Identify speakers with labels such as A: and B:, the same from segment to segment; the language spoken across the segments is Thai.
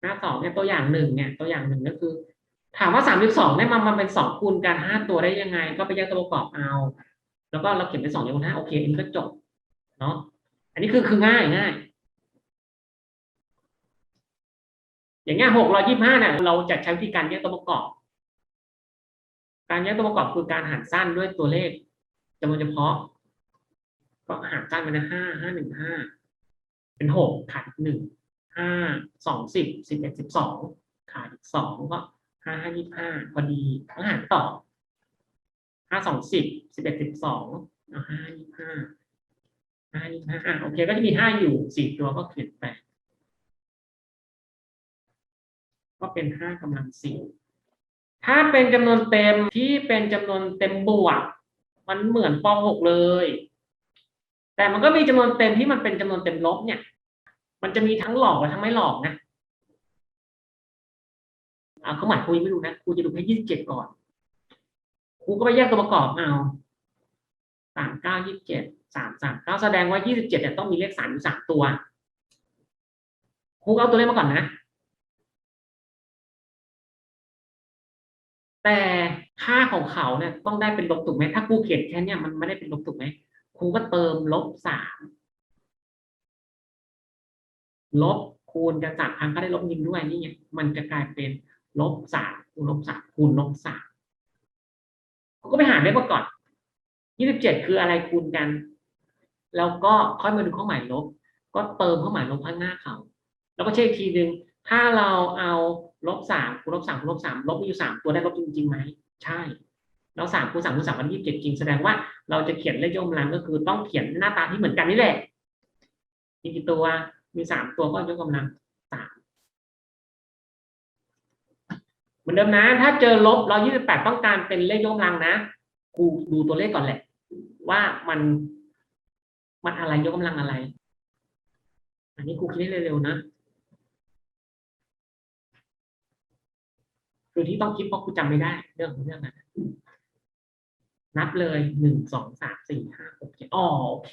A: หน้าสองเนี่ยตัวอย่างหนึ่งเนี่ยตัวอย่างหนึ่งก็คือ ถามว่าสามสิบสองเนี่ยมันมันเป็นสองคูณกันห้าตัวได้ยังไง ก็ไปแยกตัวประกอบเอา แล้วก็เราเขียนเป็นสองยกกำลังห้าโอเคอันก็จบเนาะอันนี้คือคือง่ายง่ายอย่างเงี้ยหกร้อยยี่ห้าเนี่ยเราจะใช้วิธีการแยกตัวประกอบ การแยกตัวประกอบคือการหารสั้นด้วยตัวเลขจำนวนเฉพาะ ก็หารสั้นไปนะห้าห้าหนึ่งห้าเป็นหกขาดหนึ่ง ห้าสองสิบสิบเอ็ดสิบสองขาดอีกสองก็ห้าห้ายี่ห้าพอดีก็หารต่อห้าสองสิบสิบเอ็ดสิบสองเอาห้ายี่ห้าห้ายี่ห้าโอเคก็จะมีห้าอยู่สี่ตัวก็เขียนไปก็เป็นห้ากำลังสี่ถ้าเป็นจำนวนเต็มที่เป็นจำนวนเต็มบวก มันเหมือนป .6 เลย แต่มันก็มีจำนวนเต็มที่มันเป็นจำนวนเต็มลบเนี่ย มันจะมีทั้งหลอกและทั้งไม่หลอกนะเอาเขาหมายครูยังไม่รู้นะครูจะดูแค่ยี่สิบเจ็ดก่อนครูก็ไปแยกตัวประกอบเอาสามเก้ายี่สิบเจ็ดสามสามเก้าแสดงว่ายี่สิบเจ็ดเนี่ยต้องมีเลขสามอยู่สามตัวครูก็เอาตัวเลขมาก่อนนะ แต่ค่าของเขาเนี่ยต้องได้เป็นลบถูกไหมถ้าครูเขียนแค่เนี้ยมันไม่ได้เป็นลบถูกไหมครูก็เติมลบสาม ลบคูณกันสามครั้งก็ได้ลบยิงด้วยนี่ไงมันจะกลายเป็นลบสามคูณลบสามคูณลบสามเขาก็ไปหาเลขมาก่อนยี่สิบเจ็ดคืออะไรคูณกัน แล้วก็ค่อยมาดูเครื่อหมายลบ ก็เติมเครื่อหมายลบข้างหน้าเขาแล้วก็เช็คอีกทีหนึ่งถ้าเราเอาลบสามคูณลบสามคูณลบสามลบมีอยู่สามตัวได้ลบจริงๆไหมใช่แล้วสามคูณสามคูณสามมันยี่สิบเจ็ดจริงแสดงว่าเราจะเขียนเลขยกกำลังก็คือต้องเขียนหน้าตาที่เหมือนกันนี่แหละมีกี่ตัว มีสามตัวก็ยกกำลังสามเหมือนเดิมนะ ถ้าเจอลบร้อยี่สิบแปดต้องการเป็นเลขยกกำลังนะครูดูตัวเลขก่อนแหละ ว่ามันมันอะไรยกกำลังอะไร อันนี้ครูคิดให้เร็วๆนะคือที่ต้องคิดเพราะกูจำไม่ได้เรื่องของเรื่องนั้นนับเลยหนึ่งสองสามสี่ห้าหกเจ็ดอ๋อโอเค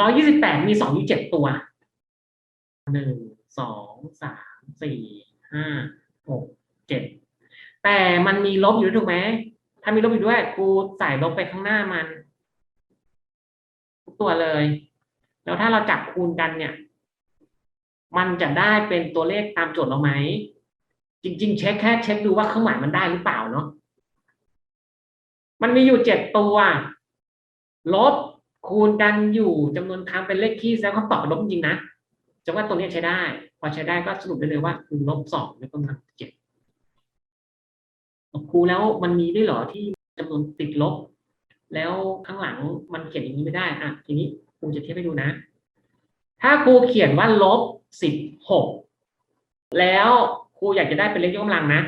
A: ร้อยยี่สิบแปดมีสองยี่เจ็ดตัวหนึ่งสองสามสี่ห้าหกเจ็ดแต่มันมีลบอยู่ด้วยถูกไหมถ้ามีลบอยู่ด้วย กูใส่ลบไปข้างหน้ามันทุกตัวเลย แล้วถ้าเราจับคูณกันเนี่ย มันจะได้เป็นตัวเลขตามโจทย์เราไหมจริง ๆ เช็คแค่เช็คดูว่าเครื่องหมายมันได้หรือเปล่าเนาะมันมีอยู่เจ็ดตัวลบ คูณกันอยู่จำนวนครั้งเป็นเลขคี่แล้วคำตอบเป็นลบจริงนะจะว่าตัวนี้ใช้ได้ พอใช้ได้ก็สรุปได้เลยว่าคือลบสองในกำลังเจ็ดครูแล้วมันมีด้วยเหรอที่จำนวนติดลบ แล้วข้างหลังมันเขียนอย่างนี้ไม่ได้อะทีนี้ครูจะเทียบให้ดูนะ ถ้าครูเขียนว่าลบสิบหกแล้วครูอยากจะได้เป็นเลขยกกำลังนะ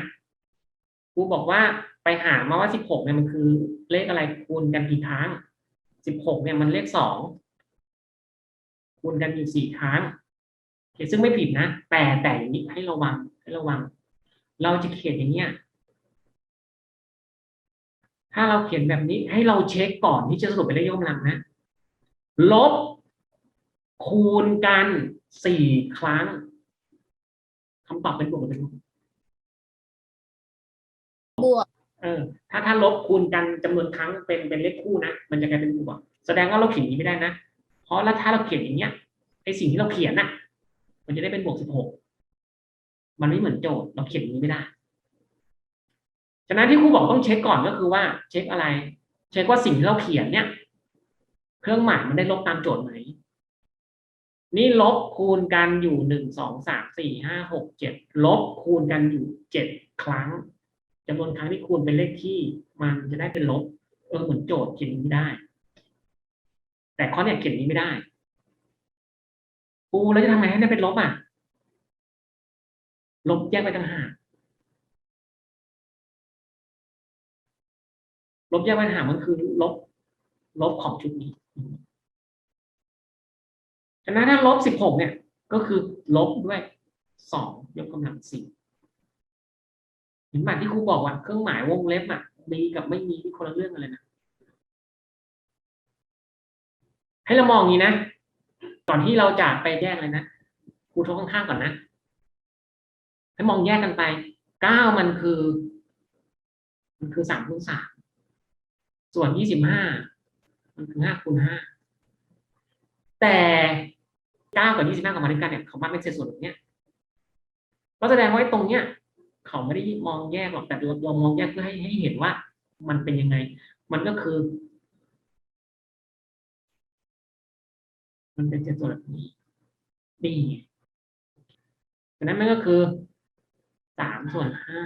A: ครูบอกว่าไปหามาว่าสิบหกเนี่ยมันคือเลขอะไรคูณกันกี่ครั้ง สิบหกเนี่ยมันเลขสองคูณกันอยู่สี่ครั้งโอเคซึ่งไม่ผิดนะ แต่แต่อย่างนี้ให้ระวังให้ระวัง เราจะเขียนอย่างเนี้ย ถ้าเราเขียนแบบนี้ให้เราเช็คก่อนที่จะสรุปเป็นเลขยกกำลังนะ ลบ คูณกันสี่ครั้งคำตอบเป็นบวกหรือเป็นลบบ
B: วก
A: เออ ถ้าถ้าลบคูณกันจำนวนครั้งเป็นเป็นเลขคู่นะ มันจะกลายเป็นบวก แสดงว่าเราเขียนอย่างนี้ไม่ได้นะ เพราะแล้วถ้าเราเขียนอย่างเงี้ยไอสิ่งที่เราเขียนน่ะ มันจะได้เป็นบวกสิบหก มันไม่เหมือนโจทย์ เราเขียนอย่างนี้ไม่ได้ ฉะนั้นที่ครูบอกต้องเช็คก่อนก็คือว่า เช็คอะไร เช็คว่าสิ่งที่เราเขียนเนี่ย เครื่องหมายมันได้ลบตามโจทย์ไหมนี่ลบคูณกันอยู่หนึ่งสองสามสี่ห้าหกเจ็ดลบคูณกันอยู่เจ็ดครั้ง จำนวนครั้งที่คูณเป็นเลขที่มันจะได้เป็นลบ เออเหมือนโจทย์เขียนนี้ได้ แต่ข้อเนี่ยเขียนนี้ไม่ได้ปูแล้วจะทำไงให้ได้เป็นลบอะ ลบแยกไปต่างหากลบแยกไปต่างหากมันคือลบ ลบของชุดนี้ฉะนั้นถ้าลบสิบหกเนี่ย ก็คือลบด้วยสองยกกำลังสี่ เห็นไหมที่ครูบอกว่าเครื่องหมายวงเล็บอะมีกับไม่มีที่คนละเรื่องกันเลยนะให้เรามองอย่างนี้นะก่อนที่เราจะไปแยกเลยนะครูทบข้างๆก่อนนะให้มองแยกกันไปเก้ามันคือ มันคือสามคูณสามส่วนยี่สิบห้ามันคือห้าคูณห้าแต่เก้ากับยี่สิบห้ากับมาด้วยกันเนี่ยเขามาเป็นเศษส่วนแบบเนี้ยก็แสดงว่าตรงเนี้ย เขาไม่ได้มองแยกหรอกแต่เรามองแยกเพื่อให้ให้เห็นว่า มันเป็นยังไง มันก็คือ มันเป็นเศษส่วนแบบนี้นี่ไงดังนั้นมันก็คือสามส่วนห้า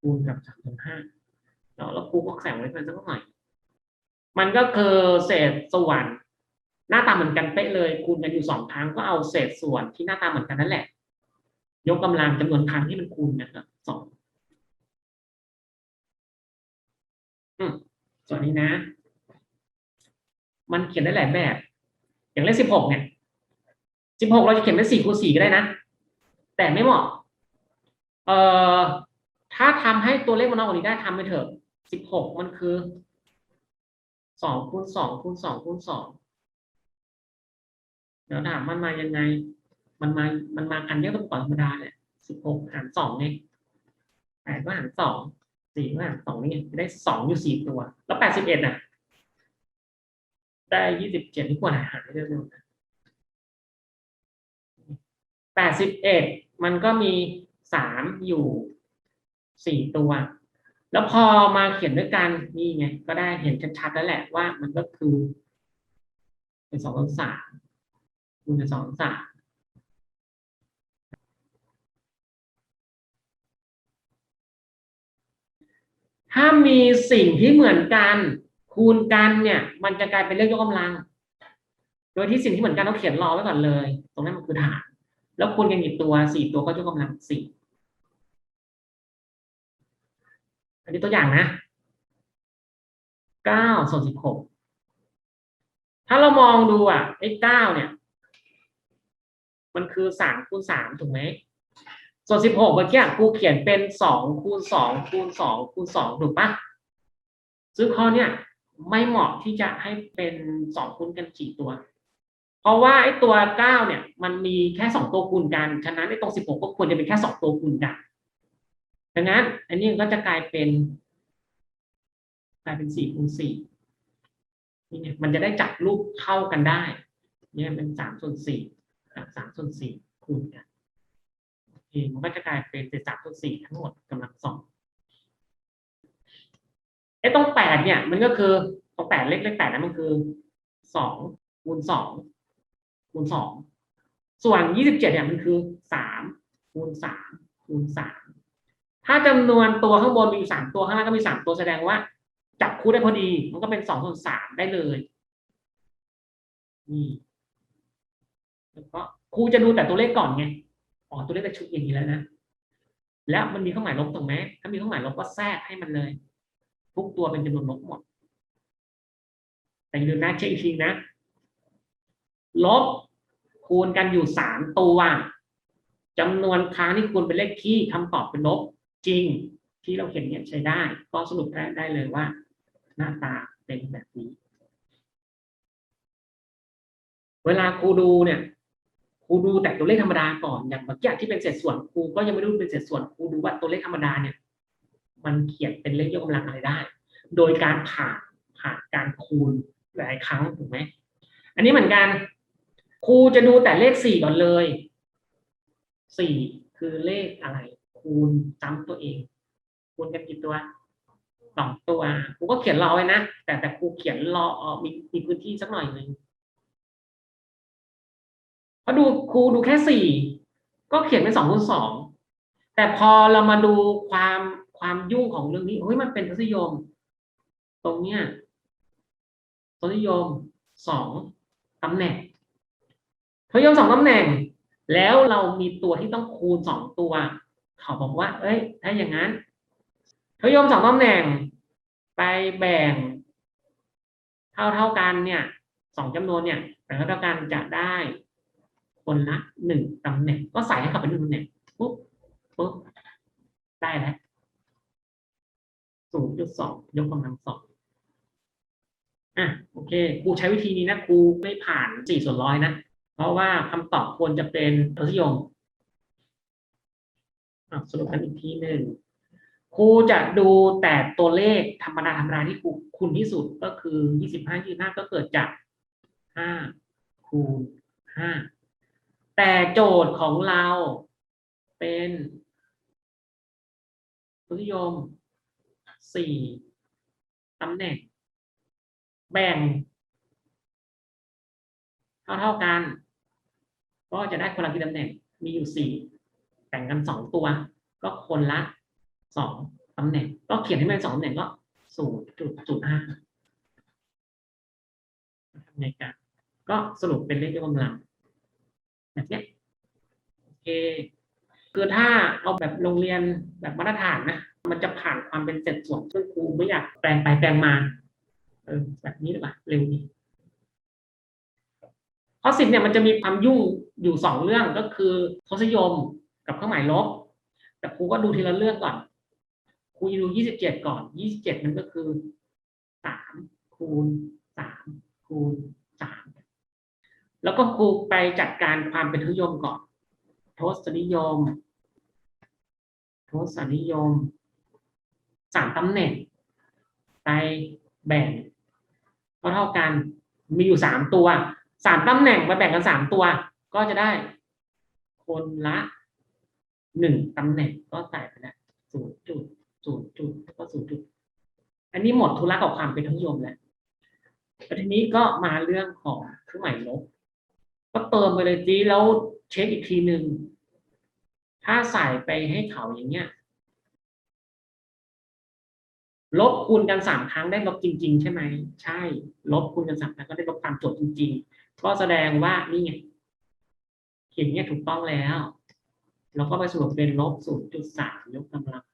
A: คูณกับสามส่วนห้าแล้วเราครูก็แสงไว้เป็นสักหน่อย มันก็คือเศษส่วนหน้าตาเหมือนกันเป๊ะเลยคูณกันอยู่สองครั้งก็เอาเศษส่วนที่หน้าตาเหมือนกันนั่นแหละ ยกกำลังจำนวนครั้งที่มันคูณกันครับสองส่วนนี้นะ มันเขียนได้หลายแบบ อย่างเลขสิบหกเนี่ยสิบหกเราจะเขียนเป็นสี่คูณสี่ก็ได้นะ แต่ไม่เหมาะ เอ่อ ถ้าทำให้ตัวเลขมันน้อยกว่านี้ได้ทำไปเถอะสิบหกมันคือสองคูณสองคูณสองคูณสองเดี๋ยวถามมันมายังไง มันมา มันมากันเยอะต้องกว่าธรรมดาเนี่ยสิบหกหารสองไงแปดก็หารสองสี่ก็หารสองนี่ไงจะได้สองอยู่สี่ตัว แล้วแปดสิบเอ็ดน่ะ ได้ยี่สิบเจ็ดที่ควรหารเร็วๆนะแปดสิบเอ็ดมันก็มีสามอยู่สี่ตัว แล้วพอมาเขียนด้วยกันนี่ไงก็ได้เห็นชัดๆแล้วแหละว่ามันก็คือเป็นสองส่วนสามคูณเป็นสองส่วนสาม ถ้ามีสิ่งที่เหมือนกัน คูณกันเนี่ย มันจะกลายเป็นเลขยกกำลัง โดยที่สิ่งที่เหมือนกันต้องเขียนรอไว้ก่อนเลย ตรงนั้นมันคือฐาน แล้วคูณกันกี่ตัวสี่ตัวก็ยกกำลังสี่อันนี้ตัวอย่างนะเก้าส่วนสิบหกถ้าเรามองดูอะไอ้เก้าเนี่ย มันคือสามคูณสามถูกไหม ส่วนสิบหกเมื่อกี้กูเขียนเป็นสองคูณสองคูณสองคูณสองถูกปะซึ่งข้อเนี้ยไม่เหมาะที่จะให้เป็นสองคูณกันกี่ตัว เพราะว่าไอ้ตัวเก้าเนี่ย มันมีแค่สองตัวคูณกันฉะนั้นไอ้ตรงสิบหกก็ควรจะเป็นแค่สองตัวคูณกันดังนั้น อันนี้ก็จะกลายเป็นกลายเป็นสี่คูณสี่นี่เนี่ยมันจะได้จับรูปเข้ากันได้ เนี่ยเป็นสามส่วนสี่กับสามส่วนสี่คูณกัน โอเคมันก็จะกลายเป็นเศษสามส่วนสี่ทั้งหมดกำลังสองไอ้ตรงแปดเนี่ย มันก็คือตรงแปดเลขเลขแปดนั้นมันคือสองคูณสองคูณสองส่วนยี่สิบเจ็ดเนี่ยมันคือสามคูณสามคูณสามถ้าจำนวนตัวข้างบนมีอยู่สามตัวข้างล่างก็มีสามตัวแสดงว่า จับคู่ได้พอดี มันก็เป็นสองส่วนสามได้เลยนี่แล้วก็ครูจะดูแต่ตัวเลขก่อนไง อ๋อตัวเลขเป็นชุดอย่างนี้แล้วนะ แล้วมันมีเครื่องหมายลบตรงไหมถ้ามีเครื่องหมายลบก็แทรกให้มันเลย ทุกตัวเป็นจำนวนลบหมด แต่อย่าลืมนะเช็คอีกทีนะ ลบคูณกันอยู่สามตัวจำนวนครั้งที่คูณเป็นเลขคี่คำตอบเป็นลบจริง ที่เราเขียนเนี่ยใช้ได้ ก็สรุปได้ได้เลยว่า หน้าตาเป็นแบบนี้ เวลาครูดูเนี่ย ครูดูแต่ตัวเลขธรรมดาก่อนอย่างเมื่อกี้ที่เป็นเศษส่วนครูก็ยังไม่รู้เป็นเศษส่วนครูดูว่าตัวเลขธรรมดาเนี่ยมันเขียนเป็นเลขยกกำลังอะไรได้ โดยการผ่านผ่านการคูณหลายครั้งถูกไหมอันนี้เหมือนกันครูจะดูแต่เลขสี่ก่อนเลยสี่คือเลขอะไร คูณซ้ำตัวเอง คูณกันกี่ตัวสองตัวครูก็เขียนรอไว้นะแต่แต่ครูเขียนรออมีมีพื้นที่สักหน่อยหนึ่ง พอดูครูดูแค่สี่ก็เขียนเป็นสองคูณสองแต่พอเรามาดูความความยุ่งของเรื่องนี้เฮ้ยมันเป็นทศนิยม ตรงเนี้ยทศนิยมสองตำแหน่งทศนิยมสองตำแหน่ง แล้วเรามีตัวที่ต้องคูณสองตัว เขาบอกว่า เอ้ย ถ้าอย่างนั้นทศนิยมสองตำแหน่ง ไปแบ่ง เท่าเท่ากันเนี่ยสองจำนวนเนี่ยแบ่งเท่าเท่ากันจะได้ คนละหนึ่งตำแหน่ง ก็ใส่ให้เข้าไปหนึ่งตำแหน่งปุ๊บปุ๊บได้แล้วศูนย์จุดสองยกกำลังสองอะโอเคครูใช้วิธีนี้นะครูไม่ผ่านสี่ส่วนร้อยนะ เพราะว่าคำตอบควรจะเป็นทศนิยมอะสรุปกันอีกทีหนึ่งครูจะดูแต่ตัวเลขธรรมดาธรรมดาที่ครูคูณที่สุดก็คือยี่สิบห้ายี่ห้าก็เกิดจากห้าคูณห้า แต่โจทย์ของเราเป็นทศนิยมสี่ตำแหน่ง แบ่ง เท่าเท่าๆกัน ก็จะได้คนละกี่ตำแหน่ง มีอยู่สี่แบ่งกันสองตัว ก็คนละสองตำแหน่ง ก็เขียนให้มันสองตำแหน่งก็ศูนย์จุดศูนย์ห้าทำไงกันก็สรุปเป็นเลขยกกำลัง แบบเนี้ยโอเคคือถ้าเอาแบบโรงเรียนแบบมาตรฐานนะมันจะผ่านความเป็นเศษส่วนซึ่งครูไม่อยากแปลงไปแปลงมาเออแบบนี้หรือเปล่าเร็วดีข้อสิบเนี่ยมันจะมีความยุ่งอยู่สองเรื่องก็คือทศยมกับเครื่องหมายลบ แต่ครูก็ดูทีละเรื่องก่อนครูจะดูยี่สิบเจ็ดก่อนยี่สิบเจ็ดมันก็คือสามคูณสามคูณ แล้วก็ครูไปจัดการความเป็นทศนิยมก่อนทศนิยมทศนิยมสามตำแหน่ง ไปแบ่งเท่าเท่ากันมีอยู่สามตัวสามตำแหน่งมาแบ่งกันสามตัว ก็จะได้คนละหนึ่งตำแหน่งก็ใส่ไปแล้วศูนย์จุดศูนย์จุดแล้วก็ศูนย์จุด อันนี้หมดธุระกับความเป็นทศนิยมแล้วแล้วทีนี้ก็มาเรื่องของเครื่องหมายลบ ก็เติมไปเลยจีแล้วเช็คอีกทีหนึ่งถ้าใส่ไปให้เขาอย่างเงี้ยลบคูณกันสามครั้งได้ลบจริง ๆ ใช่ไหมใช่ ลบคูณกันสามครั้งก็ได้ลบตามโจทย์จริง ๆ ก็แสดงว่านี่ไงเขียนเนี้ยถูกต้องแล้ว แล้วก็ไปสรุปเป็นลบศูนย์จุดสามยกกำลัง